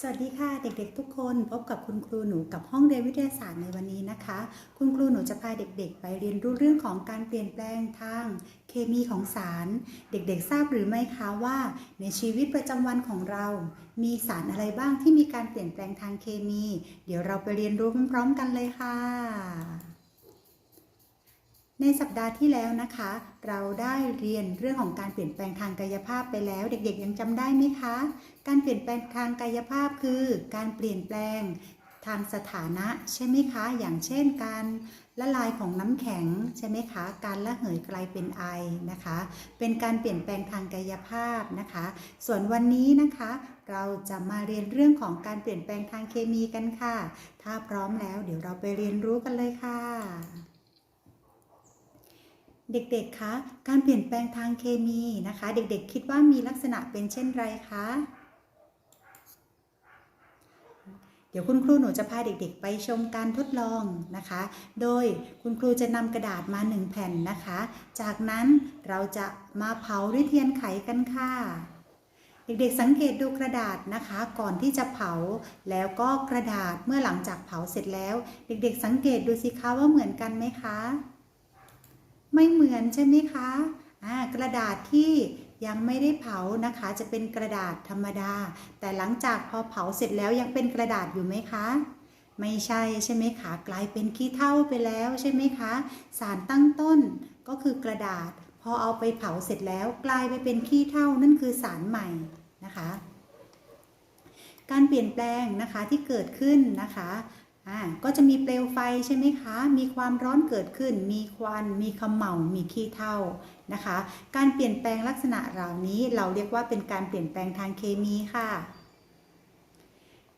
สวัสดีค่ะเด็กๆ ทุกคนพบกับคุณครูหนูกับห้องเรียนวิทยาศาสตร์ในวันนี้นะคะ คุณครูหนูจะพาเด็กๆ ไปเรียนรู้เรื่องของการเปลี่ยนแปลงทางเคมีของสาร เด็กๆ ทราบหรือไม่คะว่า ในชีวิตประจำวันของเรา มีสารอะไรบ้างที่มีการเปลี่ยนแปลงทางเคมี เดี๋ยวเราไปเรียนรู้พร้อมๆกันเลยค่ะ ในสัปดาห์ที่แล้วนะคะ เราได้เรียนเรื่องของการเปลี่ยนแปลงทางกายภาพไปแล้ว เด็กๆยังจำได้ไหมคะ การเปลี่ยนแปลงทางกายภาพคือ การเปลี่ยนแปลงทางสถานะใช่ไหมคะ อย่างเช่นการละลายของน้ำแข็งใช่ไหมคะ การละเหยกลายเป็นไอนะคะ เป็นการเปลี่ยนแปลงทางกายภาพนะคะ ส่วนวันนี้นะคะ เราจะมาเรียนเรื่องของการเปลี่ยนแปลงทางเคมีกันค่ะ ถ้าพร้อมแล้วเดี๋ยวเราไปเรียนรู้กันเลยค่ะ เด็กๆ คะ การเปลี่ยนแปลงทางเคมีนะคะ เด็กๆ คิดว่ามีลักษณะเป็นเช่นไรคะ เดี๋ยวคุณครูหนูจะพาเด็กๆ ไปชมการทดลองนะคะ โดยคุณครูจะนำกระดาษมา1แผ่นนะคะ จากนั้นเราจะมาเผาด้วยเทียนไขกันค่ะ เด็กๆ สังเกตดูกระดาษนะคะ ก่อนที่จะเผา แล้วก็กระดาษเมื่อหลังจากเผาเสร็จแล้ว เด็กๆ สังเกตดูสิคะว่าเหมือนกันไหมคะ ไม่เหมือนใช่ไหมคะกระดาษที่ยังไม่ได้เผานะคะจะเป็นกระดาษธรรมดา แต่หลังจากพอเผาเสร็จแล้วยังเป็นกระดาษอยู่ไหมคะไม่ใช่ใช่ไหมคะกลายเป็นขี้เถ้าไปแล้วใช่ไหมคะ สารตั้งต้นก็คือกระดาษ พอเอาไปเผาเสร็จแล้วกลายไปเป็นขี้เถ้านั่นคือสารใหม่นะคะ การเปลี่ยนแปลงนะคะที่เกิดขึ้นนะคะ อ่าก็จะมีเปลวไฟใช่ไหมคะ มีความร้อนเกิดขึ้น มีควัน มีขมเหลามีขี้เถ้านะคะ การเปลี่ยนแปลงลักษณะเหล่านี้เราเรียกว่าเป็นการเปลี่ยนแปลงทางเคมีค่ะ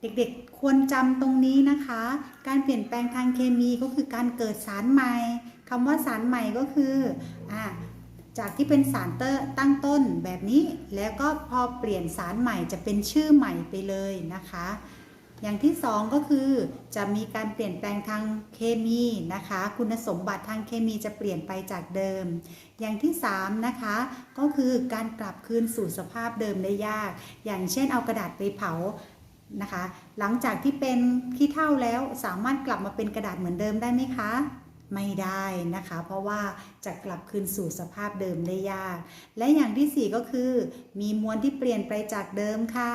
เด็กๆควรจำตรงนี้นะคะ การเปลี่ยนแปลงทางเคมีก็คือการเกิดสารใหม่คำว่าสารใหม่ก็คืออ่าจากที่เป็นสารเตอร์ตั้งต้นแบบนี้ แล้วก็พอเปลี่ยนสารใหม่จะเป็นชื่อใหม่ไปเลยนะคะ อย่างที่สองก็คือจะมีการเปลี่ยนแปลงทางเคมีนะคะ คุณสมบัติทางเคมีจะเปลี่ยนไปจากเดิม อย่างที่สามนะคะ ก็คือการกลับคืนสู่สภาพเดิมได้ยาก อย่างเช่นเอากระดาษไปเผานะคะ หลังจากที่เป็นขี้เถ้าแล้วสามารถกลับมาเป็นกระดาษเหมือนเดิมได้ไหมคะไม่ได้นะคะ เพราะว่าจะกลับคืนสู่สภาพเดิมได้ยาก และอย่างที่สี่ก็คือ มีมวลที่เปลี่ยนไปจากเดิมค่ะ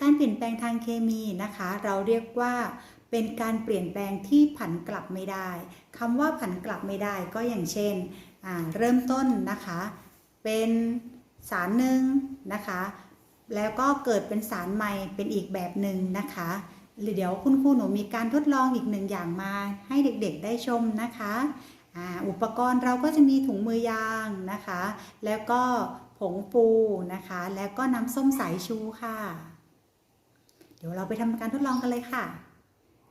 การเปลี่ยนแปลงทางเคมีนะคะ เราเรียกว่าเป็นการเปลี่ยนแปลงที่ผันกลับไม่ได้คำว่าผันกลับไม่ได้ก็อย่างเช่น เริ่มต้นนะคะ เป็นสารหนึ่งนะคะ แล้วก็เกิดเป็นสารใหม่เป็นอีกแบบหนึ่งนะคะหรือเดี๋ยวคุณครูหนูมีการทดลองอีกหนึ่งอย่างมาให้เด็กๆได้ชมนะคะอุปกรณ์เราก็จะมีถุงมือยางนะคะ แล้วก็ผงฟูนะคะ แล้วก็น้ำส้มสายชูค่ะ ดี๋ยวเราไปทำการทดลองกันเลยค่ะ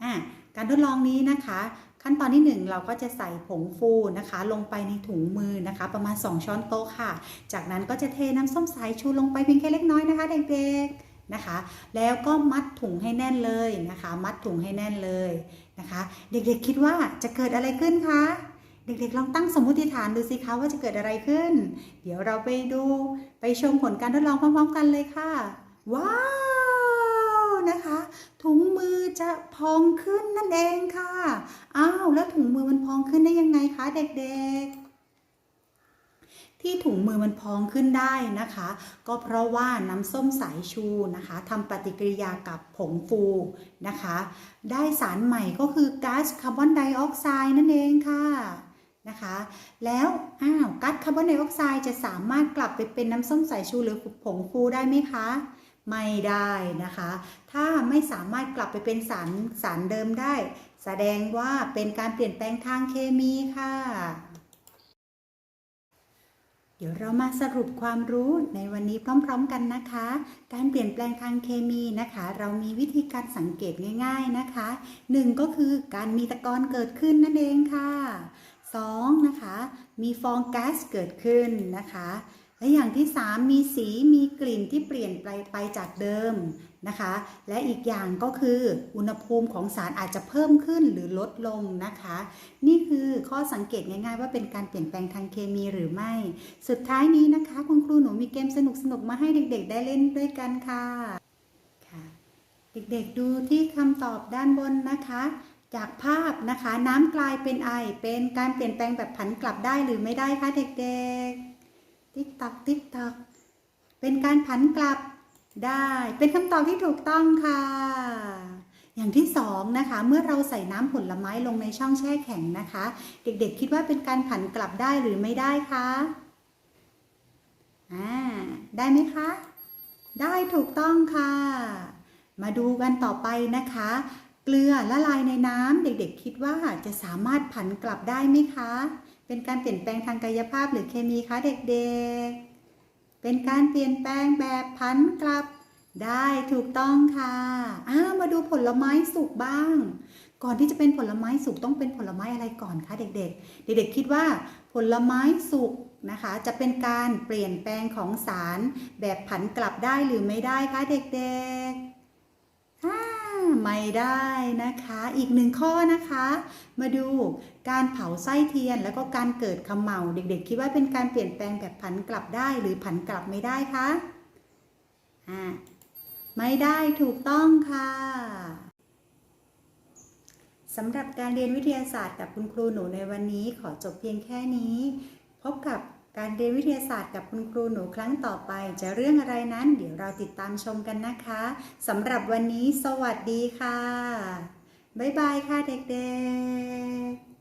อะการทดลองนี้นะคะ ขั้นตอนที่ 1 เราก็จะใส่ผงฟูนะคะ ลงไปในถุงมือนะคะ ประมาณ 2 ช้อนโต๊ะค่ะ จากนั้นก็จะเทน้ำส้มสายชูลงไปเพียงแค่เล็กน้อยนะคะเด็กๆนะคะ แล้วก็มัดถุงให้แน่นเลยนะคะ มัดถุงให้แน่นเลยนะคะ เด็กๆคิดว่าจะเกิดอะไรขึ้นคะเด็กๆลองตั้งสมมติฐานดูสิคะว่าจะเกิดอะไรขึ้น เดี๋ยวเราไปดูไปชมผลการทดลองพร้อมๆกันเลยค่ะ ว้าวนะคะ ถุงมือจะ พองขึ้นนั่นเองค่ะ อ้าวแล้วถุงมือมันพองขึ้นได้ยังไงคะเด็กๆที่ถุงมือมันพองขึ้นได้นะคะ ก็เพราะว่าน้ำส้มสายชูนะคะทำปฏิกิริยากับผงฟูนะคะ ได้สารใหม่ก็คือก๊าซคาร์บอนไดออกไซด์นั่นเองค่ะนะคะ แล้วอ้าวก๊าซคาร์บอนไดออกไซด์จะสามารถกลับไปเป็นน้ำส้มสายชูหรือผงฟูได้ไหมคะ ไม่ได้นะคะ ถ้าไม่สามารถกลับไปเป็นสารสารเดิมได้ แสดงว่าเป็นการเปลี่ยนแปลงทางเคมีค่ะ เดี๋ยวเรามาสรุปความรู้ในวันนี้พร้อม ๆ กันนะคะ การเปลี่ยนแปลงทางเคมีนะคะ เรามีวิธีการสังเกตง่าย ๆนะคะหนึ่งก็คือการมีตะกอนเกิดขึ้นนั่นเองค่ะสองนะคะ มีฟองก๊าซเกิดขึ้นนะคะ และอย่างที่ 3 มีสีมีกลิ่นที่เปลี่ยนไปไปจากเดิมนะคะ และอีกอย่างก็คืออุณหภูมิของสารอาจจะเพิ่มขึ้นหรือลดลงนะคะ นี่คือข้อสังเกตง่ายๆ ว่าเป็นการเปลี่ยนแปลงทางเคมีหรือไม่ สุดท้ายนี้นะคะ คุณครูหนูมีเกมสนุกๆมาให้เด็กๆ ได้เล่นด้วยกันค่ะค่ะเด็กๆดูที่คำตอบด้านบนนะคะจากภาพนะคะน้ำกลายเป็นไอเป็นการเปลี่ยนแปลงแบบผันกลับได้หรือไม่ได้คะเด็กๆ ติ๊กตักติ๊กตัก เป็นการผันกลับได้เป็นคำตอบที่ถูกต้องค่ะ อย่างที่สองนะคะ เมื่อเราใส่น้ำผลไม้ลงในช่องแช่แข็งนะคะ เด็กๆคิดว่าเป็นการผันกลับได้หรือไม่ได้คะอ่าได้ไหมคะ ได้ถูกต้องค่ะ มาดูกันต่อไปนะคะ เกลือละลายในน้ำเด็กๆคิดว่าจะสามารถผันกลับได้ไหมคะ เป็นการเปลี่ยนแปลงทางกายภาพหรือเคมีคะเด็กๆ เป็นการเปลี่ยนแปลงแบบผันกลับได้ถูกต้องค่ะอ้ามาดูผลไม้สุกบ้าง ก่อนที่จะเป็นผลไม้สุกต้องเป็นผลไม้อะไรก่อนคะเด็กๆ เด็กๆคิดว่าผลไม้สุกนะคะ จะเป็นการเปลี่ยนแปลงของสารแบบผันกลับได้หรือไม่ได้คะเด็กๆอ่า ไม่ได้นะคะ อีกหนึ่งข้อนะคะ มาดูการเผาไส้เทียนแล้วก็การเกิดขมเหลาเด็ก ๆ คิดว่าเป็นการเปลี่ยนแปลงแบบผันกลับได้หรือผันกลับไม่ได้คะอ่าไม่ได้ถูกต้องค่ะสำหรับการเรียนวิทยาศาสตร์กับคุณครูหนูในวันนี้ขอจบเพียงแค่นี้ พบกับ การเรียนวิทยาศาสตร์กับคุณครูหนูครั้งต่อไป จะเรื่องอะไรนั้น เดี๋ยวเราติดตามชมกันนะคะสำหรับวันนี้สวัสดีค่ะ บ๊ายบายค่ะเด็กๆ